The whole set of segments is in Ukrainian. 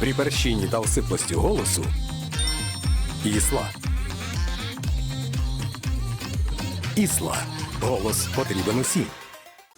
При перщині та осиплості голосу Ісла. Ісла. Голос потрібен усім.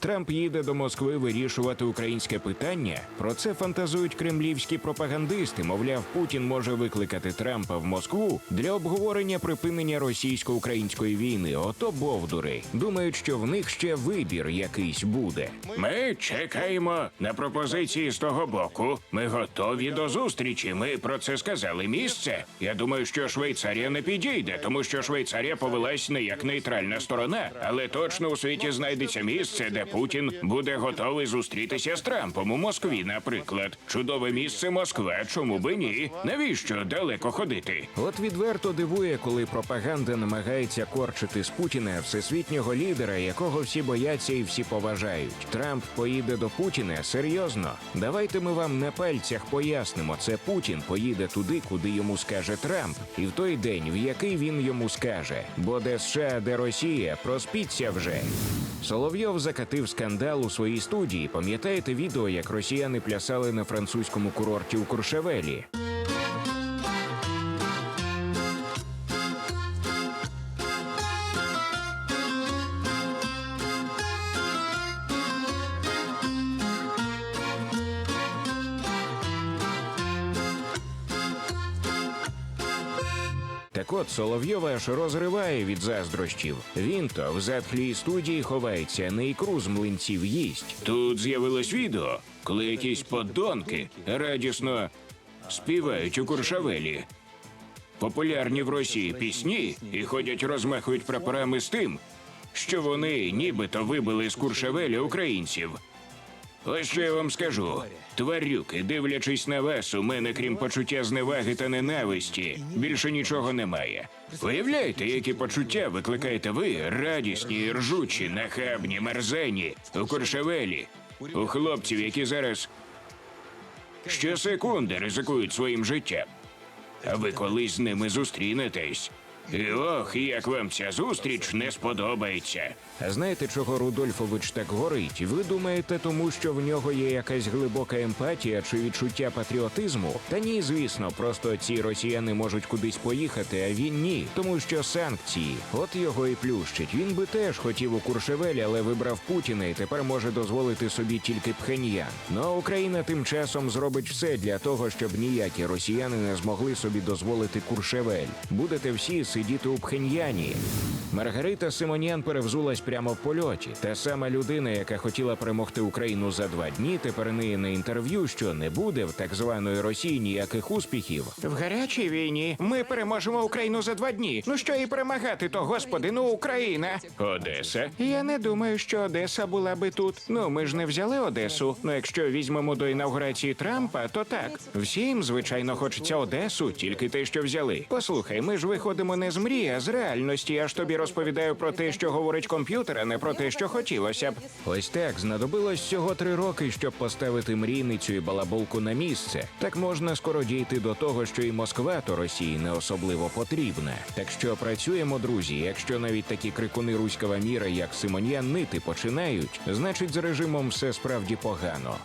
Трамп їде до Москви вирішувати українське питання. Про це фантазують кремлівські пропагандисти. Мовляв, Путін може викликати Трампа в Москву для обговорення припинення російсько-української війни. Ото бовдури думають, що в них ще вибір якийсь буде. Ми чекаємо на пропозиції з того боку. Ми готові до зустрічі. Ми про це сказали. Місце. Я думаю, що Швейцарія не підійде, тому що Швейцарія повелась не як нейтральна сторона, але точно у світі знайдеться місце, де Путін буде готовий зустрітися з Трампом у Москві, наприклад. Чудове місце Москва. Чому би ні? Навіщо далеко ходити? От відверто дивує, коли пропаганда намагається корчити з Путіна всесвітнього лідера, якого всі бояться і всі поважають. Трамп поїде до Путіна серйозно. Давайте ми вам на пальцях пояснимо. Це Путін поїде туди, куди йому скаже Трамп, і в той день, в який він йому скаже. Бо де США, де Росія, проспіться вже. Соловйов закатив скандал у своїй студії. Пам'ятаєте відео, як росіяни плясали на французькому курорті у Куршавелі? Так от Соловйова аж розриває від заздрощів. Він то в затхлій студії ховається, не ікру з млинців їсть. Тут з'явилось відео, коли якісь подонки радісно співають у Куршавелі. Популярні в Росії пісні і ходять розмахують прапорами з тим, що вони нібито вибили з Куршавеля українців. Ось що я вам скажу. Тварюки, дивлячись на вас, у мене, крім почуття зневаги та ненависті, більше нічого немає. Уявляєте, які почуття викликаєте ви, радісні, ржучі, нахабні, мерзені, у Куршавелі, у хлопців, які зараз щосекунди ризикують своїм життям. А ви колись з ними зустрінетесь. Ох, як вам ця зустріч не сподобається. Знаєте, чого Рудольфович так горить? Ви думаєте, тому що в нього є якась глибока емпатія чи відчуття патріотизму? Та ні, звісно, просто ці росіяни можуть кудись поїхати, а він ні, тому що санкції. От його і плющить. Він би теж хотів у Куршевелі, але вибрав Путіна і тепер може дозволити собі тільки Пхеньян. Ну а Україна тим часом зробить все для того, щоб ніякі росіяни не змогли собі дозволити Куршевель. Будете всі сидіти у Пхеньяні. Маргарита Симонян перевзулась прямо в польоті. Та сама людина, яка хотіла перемогти Україну за два дні, тепер ниє на інтерв'ю, що не буде в так званої Росії ніяких успіхів. В гарячій війні ми переможемо Україну за два дні. Ну що і перемагати, то господи, ну Україна. Одеса. Я не думаю, що Одеса була би тут. Ну ми ж не взяли Одесу. Ну якщо візьмемо до інаугурації Трампа, то так. Всім, звичайно, хочеться Одесу, тільки те, що взяли. Послухай, ми ж виходимо не з мрії, а з реальності. Я ж тобі розповідаю про те, що говорить комп'ютер, а не про те, що хотілося б. Ось так знадобилось всього три роки, щоб поставити мрійницю і балаболку на місце. Так можна скоро дійти до того, що і Москва то Росії не особливо потрібна. Так що працюємо, друзі. Якщо навіть такі крикуни руського міра, як Симоньян, нити починають, значить з режимом все справді погано.